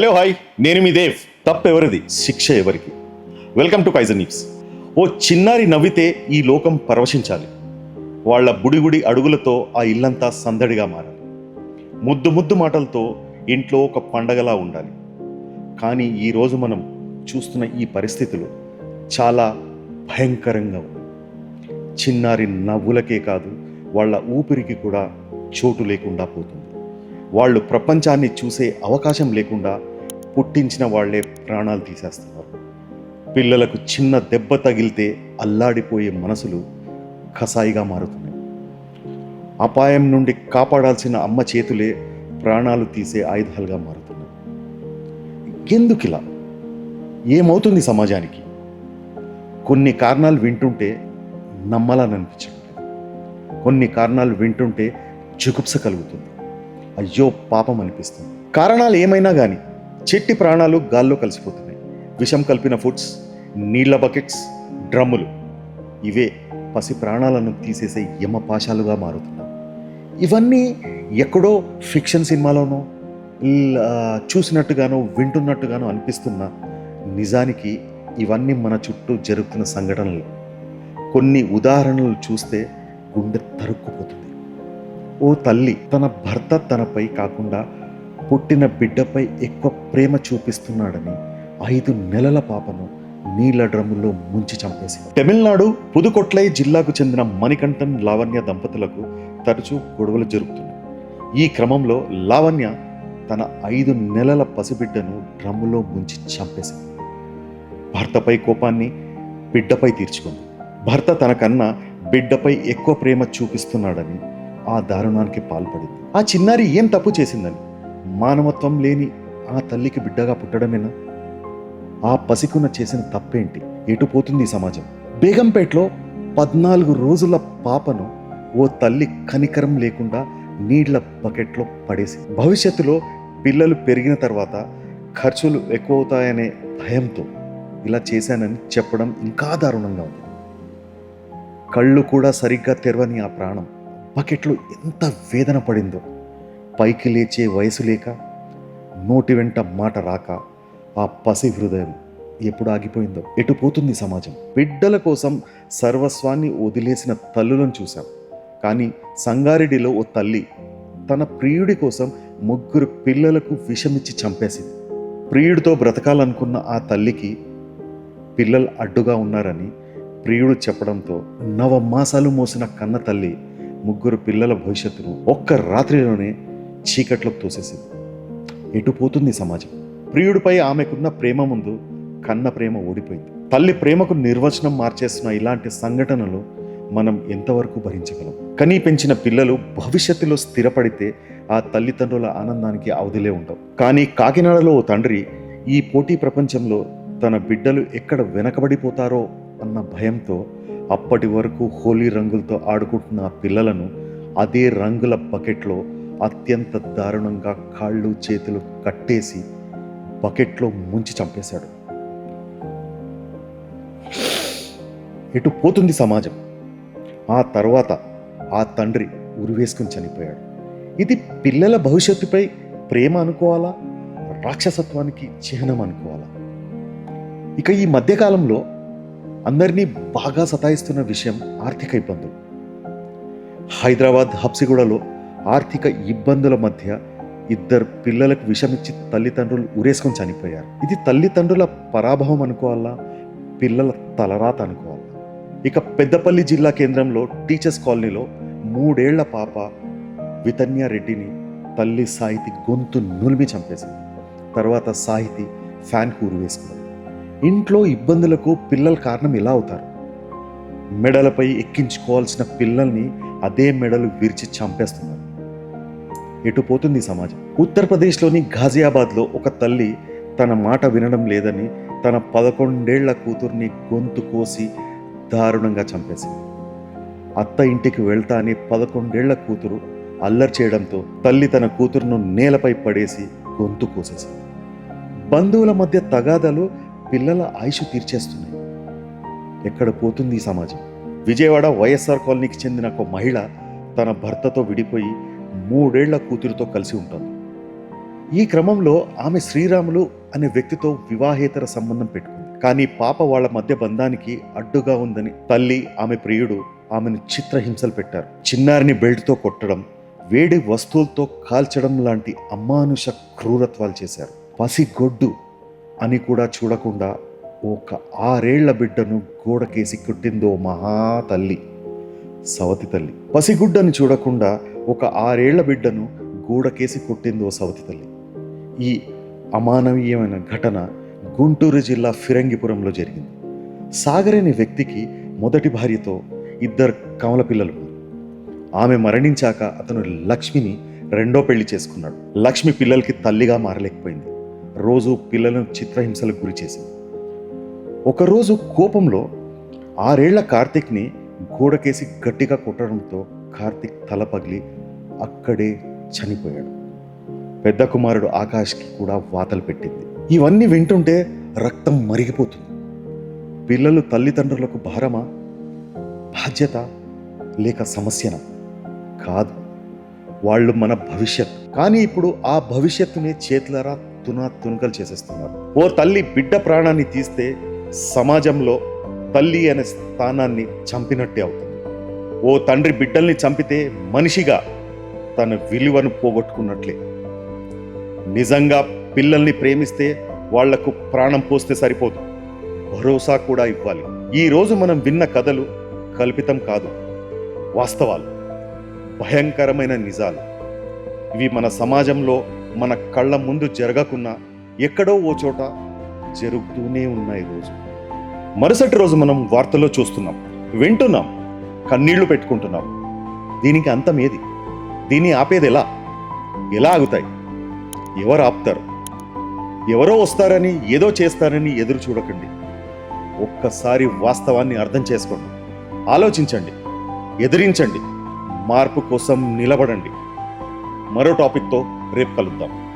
Hello hi నేను మీ దేవ్. తప్పెవరిది? శిక్ష ఎవరికి? వెల్కమ్ టు కైజన్ న్యూస్ ఓ చిన్నారి నవ్వితే ఈ లోకం పరవశించాలి. వాళ్ళ బుడిగుడి అడుగులతో ఆ ఇల్లంతా సందడిగా మారాలి. ముద్దు ముద్దు మాటలతో ఇంట్లో ఒక పండగలా ఉండాలి. కానీ ఈరోజు మనం చూస్తున్న ఈ పరిస్థితులు చాలా భయంకరంగా ఉంది చిన్నారి నవ్వులకే కాదు వాళ్ళ ఊపిరికి కూడా చోటు లేకుండా పోతుంది. వాళ్ళు ప్రపంచాన్ని చూసే అవకాశం లేకుండా పుట్టించిన వాళ్ళే ప్రాణాలు తీసేస్తున్నారు. పిల్లలకు చిన్న దెబ్బ తగిలితే అల్లాడిపోయే మనసులు కసాయిగా మారుతున్నాయి. అపాయం నుండి కాపాడాల్సిన అమ్మ చేతులే ప్రాణాలు తీసే ఆయుధాలుగా మారుతున్నాయి. ఎందుకిలా ఏమవుతుంది సమాజానికి? కొన్ని కారణాలు వింటుంటే నమ్మాలని అనిపించడం కొన్ని కారణాలు వింటుంటే జుగుప్స కలుగుతుంది. అయ్యో పాపం అనిపిస్తుంది. కారణాలు ఏమైనా కానీ చెట్టి ప్రాణాలు గాల్లో కలిసిపోతున్నాయి. విషం కలిపిన ఫుడ్స్ నీళ్ళ బకెట్స్ డ్రమ్ములు. ఇవే పసి ప్రాణాలను తీసేసే యమపాశాలుగా మారుతున్నాయి. ఇవన్నీ ఎక్కడో ఫిక్షన్ సినిమాలోనో చూసినట్టుగానో వింటున్నట్టుగానో అనిపిస్తున్న నిజానికి ఇవన్నీ మన చుట్టూ జరుగుతున్న సంఘటనలు. కొన్ని ఉదాహరణలు చూస్తే గుండె తరుక్కుపోతుంది. ఓ తల్లి తన భర్త తనపై కాకుండా పుట్టిన బిడ్డపై ఎక్కువ ప్రేమ చూపిస్తున్నాడని ఐదు నెలల పాపను నీళ్ళ డ్రమ్ములో ముంచి చంపేసింది. తమిళనాడు పుదుకొట్లై జిల్లాకు చెందిన మణికంఠన్ లావణ్య దంపతులకు తరచూ గొడవలు జరుగుతున్నాయి. ఈ క్రమంలో లావణ్య తన ఐదు నెలల పసిబిడ్డను డ్రమ్ములో ముంచి చంపేసింది. భర్తపై కోపాన్ని బిడ్డపై తీర్చుకుంది. భర్త తనకన్నా బిడ్డపై ఎక్కువ ప్రేమ చూపిస్తున్నాడని ఆ దారుణానికి పాల్పడింది. ఆ చిన్నారి ఏం తప్పు చేసిందని మానవత్వం లేని ఆ తల్లికి బిడ్డగా పుట్టడమేనా? ఆ పసికున చేసిన తప్పేంటి? ఎటు పోతుంది ఈ సమాజం? బేగంపేటలో పద్నాలుగు రోజుల పాపను ఓ తల్లి కనికరం లేకుండా నీళ్ళ బకెట్లో పడేసి భవిష్యత్తులో పిల్లలు పెరిగిన తర్వాత ఖర్చులు ఎక్కువ అవుతాయనే భయంతో ఇలా చేశానని చెప్పడం ఇంకా దారుణంగా ఉంది. కళ్ళు కూడా సరిగ్గా తెరవని ఆ ప్రాణం బకెట్లో ఎంత వేదన పడిందో. పైకి లేచే వయసు లేక నోటి వెంట మాట రాక ఆ పసి హృదయం ఎప్పుడు ఆగిపోయిందో ఎటు పోతుంది సమాజం? బిడ్డల కోసం సర్వస్వాన్ని వదిలేసిన తల్లులను చూశాం. కానీ సంగారెడ్డిలో ఓ తల్లి తన ప్రియుడి కోసం ముగ్గురు పిల్లలకు విషమిచ్చి చంపేసింది. ప్రియుడితో బ్రతకాలనుకున్న ఆ తల్లికి పిల్లలు అడ్డుగా ఉన్నారని ప్రియుడు చెప్పడంతో నవమాసాలు మోసిన కన్న తల్లి ముగ్గురు పిల్లల భవిష్యత్తును ఒక్క రాత్రిలోనే చీకట్లోకి తోసేసింది. ఎటు పోతుంది సమాజం. ప్రియుడిపై ఆమెకున్న ప్రేమ ముందు కన్న ప్రేమ ఓడిపోయింది తల్లి ప్రేమకు నిర్వచనం మార్చేస్తున్న ఇలాంటి సంఘటనలు మనం ఎంతవరకు భరించగలం? కనీ పెంచిన పిల్లలు భవిష్యత్తులో స్థిరపడితే ఆ తల్లిదండ్రుల ఆనందానికి అవధిలే ఉండవు. కానీ కాకినాడలో ఓ తండ్రి ఈ పోటీ ప్రపంచంలో తన బిడ్డలు ఎక్కడ వెనకబడిపోతారో అన్న భయంతో అప్పటి వరకు హోలీ రంగులతో ఆడుకుంటున్న ఆ పిల్లలను అదే రంగుల బకెట్లో అత్యంత దారుణంగా కాళ్ళు చేతులు కట్టేసి బకెట్లో ముంచి చంపేశాడు. ఎటు పోతుంది సమాజం. ఆ తర్వాత ఆ తండ్రి ఉరివేసుకుని చనిపోయాడు. ఇది పిల్లల భవిష్యత్తుపై ప్రేమ అనుకోవాలా? రాక్షసత్వానికి చిహ్నం అనుకోవాలా? ఇక ఈ మధ్యకాలంలో అందరినీ బాగా సతాయిస్తున్న విషయం ఆర్థిక ఇబ్బందులు. హైదరాబాద్ హబ్సిగూడలో ఆర్థిక ఇబ్బందుల మధ్య ఇద్దరు పిల్లలకు విషమిచ్చి తల్లిదండ్రులు ఉరేసుకొని చనిపోయారు. ఇది తల్లిదండ్రుల పరాభవం అనుకోవాలా? పిల్లల తలరాత అనుకోవాలా? ఇక పెద్దపల్లి జిల్లా కేంద్రంలో టీచర్స్ కాలనీలో మూడేళ్ళ పాప వితన్య రెడ్డిని తల్లి సాహితి గొంతు నులిమి చంపేసింది. తర్వాత సాహితి ఫ్యాన్ కూరు వేసుకుంది ఇంట్లో ఇబ్బందులకు పిల్లల కారణం ఇలా అవుతారు? మెడలపై ఎక్కించుకోవాల్సిన పిల్లల్ని అదే మెడలు విరిచి చంపేస్తున్నారు. ఎటు పోతుంది సమాజం? ఉత్తరప్రదేశ్లోని ఘాజియాబాద్లో ఒక తల్లి తన మాట వినడం లేదని తన పదకొండేళ్ళ కూతుర్ని గొంతు కోసి దారుణంగా చంపేసింది. అత్త ఇంటికి వెళ్తా అని పదకొండేళ్ళ కూతురు అల్లరి చేయడంతో తల్లి తన కూతురును నేలపై పడేసి గొంతు కోసేసింది. బంధువుల మధ్య తగాదాలు పిల్లల ఆయుష్ తీర్చేస్తున్నాయి. ఎక్కడ పోతుంది ఈ సమాజం? విజయవాడ వైఎస్ఆర్ కాలనీకి చెందిన ఒక మహిళ తన భర్తతో విడిపోయి మూడేళ్ళ కూతురుతో కలిసి ఉంటుంది. ఈ క్రమంలో ఆమె శ్రీరాములు అనే వ్యక్తితో వివాహేతర సంబంధం పెట్టుకుంది. కానీ పాప వాళ్ళ మధ్య బంధానికి అడ్డుగా ఉందని తల్లి ఆమె ప్రియుడు ఆమెను చిత్రహింసలు పెట్టారు. చిన్నారిని బెల్ట్తో కొట్టడం వేడి వస్తువులతో కాల్చడం లాంటి అమానుష క్రూరత్వాలు చేశారు. పసిగొడ్డు అని కూడా చూడకుండా ఒక ఆరేళ్ళ బిడ్డను గోడకేసి కొట్టిందో మహా తల్లి. సవతి తల్లి. పసిగుడ్డని చూడకుండా ఒక ఆరేళ్ళ బిడ్డను గూడకేసి కొట్టిందో సవతి తల్లి. ఈ అమానవీయమైన ఘటన గుంటూరు జిల్లా ఫిరంగిపురంలో జరిగింది. సాగర్ అనే వ్యక్తికి మొదటి భార్యతో ఇద్దరు కమల పిల్లలు ఆమె మరణించాక అతను లక్ష్మిని రెండో పెళ్ళి చేసుకున్నాడు. లక్ష్మి పిల్లలకి తల్లిగా మారలేకపోయింది. రోజు పిల్లలను చిత్రహింసలకు గురి చేసింది ఒకరోజు కోపంలో ఆరేళ్ళ కార్తీక్ని గోడకేసి గట్టిగా కొట్టడంతో కార్తీక్ తల పగిలి అక్కడే చనిపోయాడు. పెద్ద కుమారుడు ఆకాష్కి కూడా వాతలు పెట్టింది. ఇవన్నీ వింటుంటే రక్తం మరిగిపోతుంది. పిల్లలు తల్లిదండ్రులకు భారమా? బాధ్యత లేక సమస్యనా? కాదు. వాళ్ళు మన భవిష్యత్. కానీ ఇప్పుడు ఆ భవిష్యత్తుని చేతులరా తునా తునకలు చేసేస్తున్నారు. ఓ తల్లి బిడ్డ ప్రాణాన్ని తీస్తే సమాజంలో తల్లి అనే స్థానాన్ని చంపినట్టే అవుతుంది. ఓ తండ్రి బిడ్డల్ని చంపితే మనిషిగా తన విలువను పోగొట్టుకున్నట్లే. నిజంగా పిల్లల్ని ప్రేమిస్తే వాళ్ళకు ప్రాణం పోస్తే సరిపోదు. భరోసా కూడా ఇవ్వాలి. ఈ రోజు మనం విన్న కథలు కల్పితం కాదు. వాస్తవాలు. భయంకరమైన నిజాలు. ఇవి మన సమాజంలో మన కళ్ళ ముందు జరగకున్నా ఎక్కడో ఓ చోట జరుగుతూనే ఉన్నాయి రోజు. మరుసటి రోజు మనం వార్తల్లో చూస్తున్నాం. వింటున్నాం. కన్నీళ్ళు పెట్టుకుంటున్నాం. దీనికి అంతం ఏది? దీన్ని ఆపేది ఎలా? ఎలా ఆగుతాయి? ఎవరు ఆపుతారు? ఎవరో వస్తారని ఏదో చేస్తారని ఎదురు చూడకండి. ఒక్కసారి వాస్తవాన్ని అర్థం చేసుకోండి. ఆలోచించండి. ఎదిరించండి. మార్పు కోసం నిలబడండి. మరో టాపిక్తో రేపు కలుద్దాం.